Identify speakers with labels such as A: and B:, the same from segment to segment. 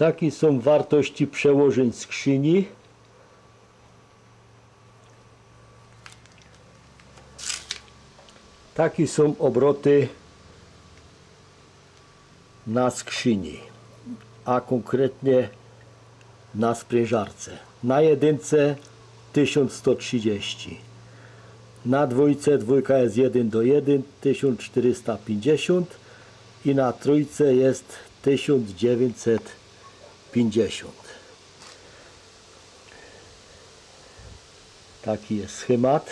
A: Takie są wartości przełożeń skrzyni. Takie są obroty na skrzyni, a konkretnie na sprężarce. Na jedynce 1130. Na dwójce dwójka jest 1 do 1 1450 i na trójce jest 1950. Taki jest schemat.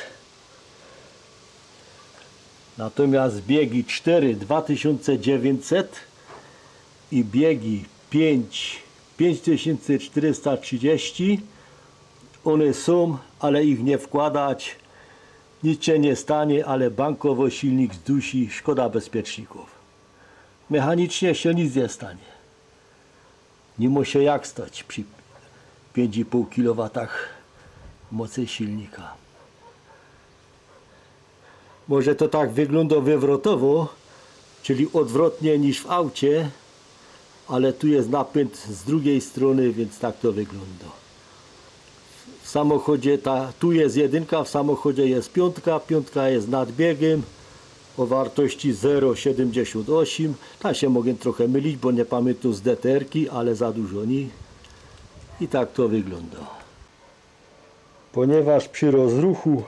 A: Natomiast biegi 4 2900 i biegi 5 5430 one są, ale ich nie wkładać. Nic się nie stanie, ale bankowo silnik zdusi, szkoda bezpieczników. Mechanicznie się nic nie stanie. Nie ma się jak stać przy 5,5 kW mocy silnika. Może to tak wygląda wywrotowo, czyli odwrotnie niż w aucie, ale tu jest napęd z drugiej strony, więc tak to wygląda. W samochodzie ta, tu jest jedynka, w samochodzie jest piątka, piątka jest nad biegiem o wartości 0,78. Tam się mogę trochę mylić, bo nie pamiętam z DTR-ki, ale za dużo nie. I tak to wygląda. Ponieważ przy rozruchu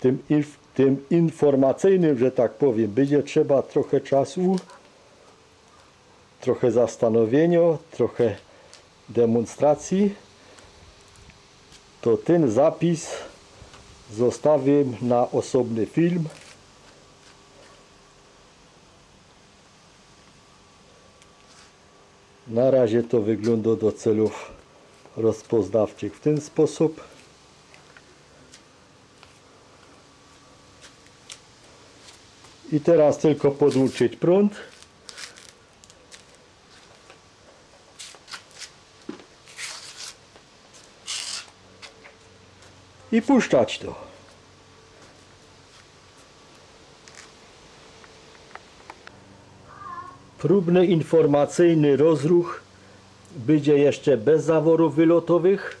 A: tym, tym informacyjnym, że tak powiem, będzie trzeba trochę czasu, trochę zastanowienia, trochę demonstracji, to ten zapis zostawię na osobny film. Na razie to wygląda do celów rozpoznawczych w ten sposób. I teraz tylko podłączyć prąd. I puszczać to. Próbny informacyjny rozruch będzie jeszcze bez zaworów wylotowych.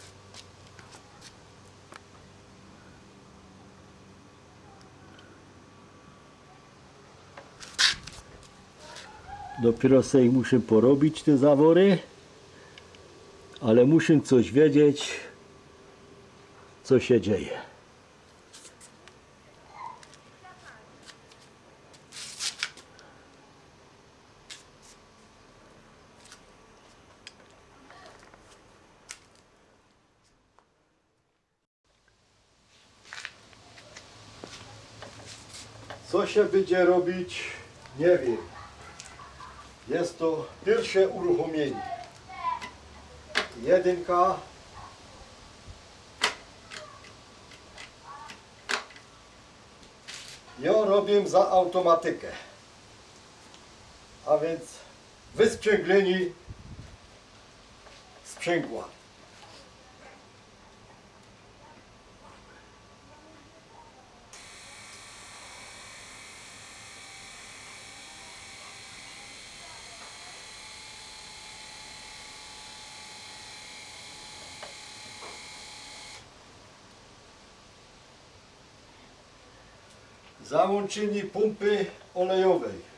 A: Dopiero sobie muszę porobić te zawory, ale muszę coś wiedzieć, co się dzieje. Co się będzie robić, nie wiem. Jest to pierwsze uruchomienie. Jedynka. Ja robię za automatykę. A więc wysprzęgleni sprzęgła. Załączenie pompy olejowej.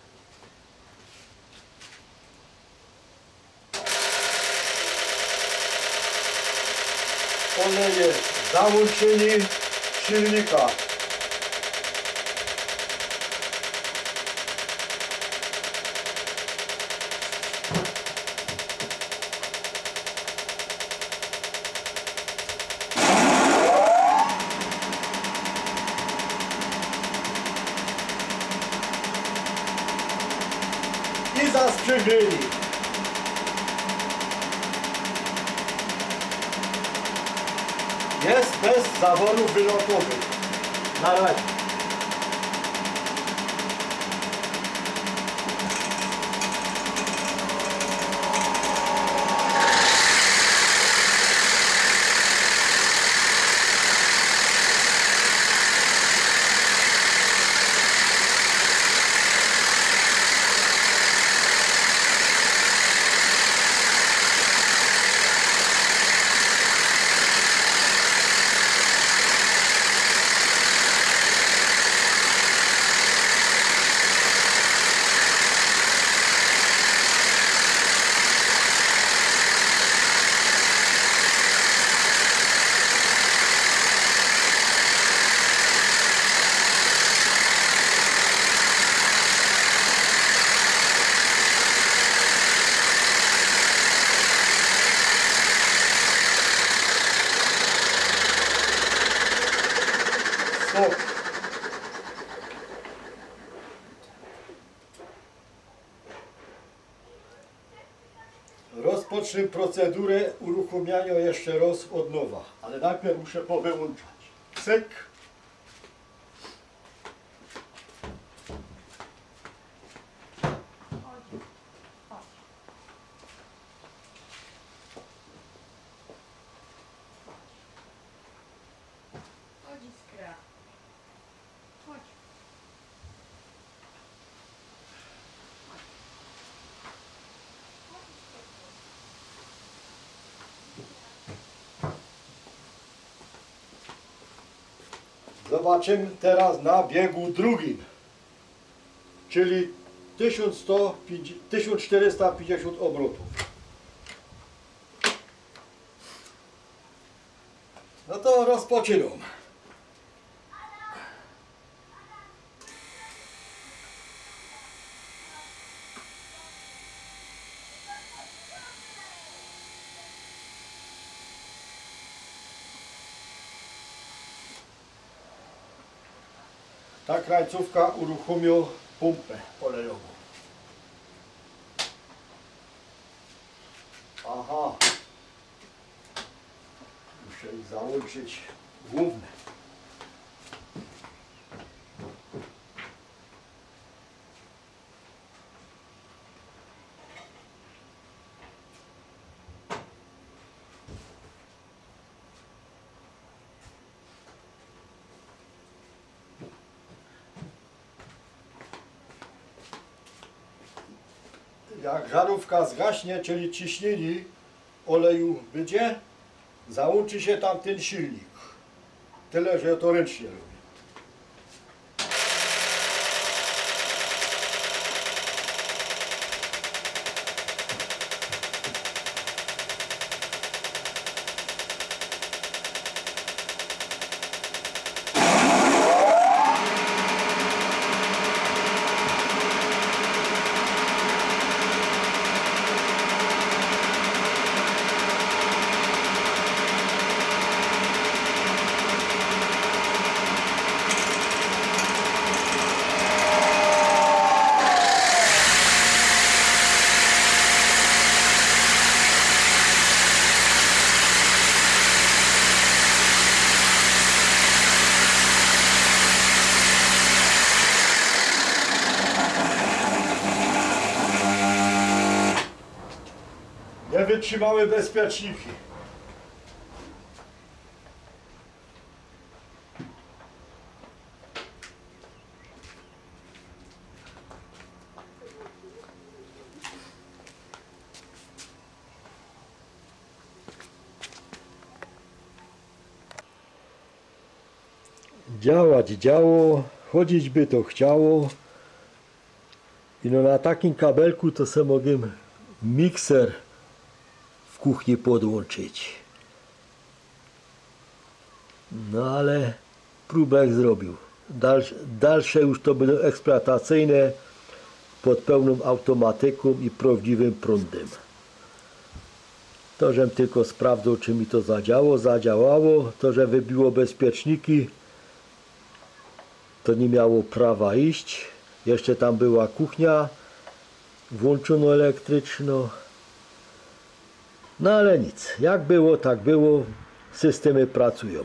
A: Oleje załączenie silnika. I zasprzęgleni. Jest bez zaworów wylotowych. Na razie. Rozpocznę procedurę uruchomienia jeszcze raz od nowa, ale najpierw muszę powyłączać. Cyk.
B: Chodź iskra.
A: Zobaczymy teraz na biegu drugim, czyli 1150, 1450 obrotów. No to rozpoczynam. Ta krańcówka uruchomiła pompę olejową. Aha. Muszę załączyć główne. Jak żarówka zgaśnie, czyli ciśnienie oleju będzie, załączy się tam ten silnik. Tyle, że to ręcznie. Nie wytrzymały bezpieczniki. Działać działo, chodzić by to chciało. I no na takim kabelku to sobie mogę mikser kuchni podłączyć. No ale próbę zrobił. Dalsze, dalsze już to będą eksploatacyjne pod pełną automatyką i prawdziwym prądem. To, żem tylko sprawdzał, czy mi to zadziało, zadziałało. To, że wybiło bezpieczniki, to nie miało prawa iść. Jeszcze tam była kuchnia, włączono elektryczno. No ale nic, jak było, tak było, systemy pracują.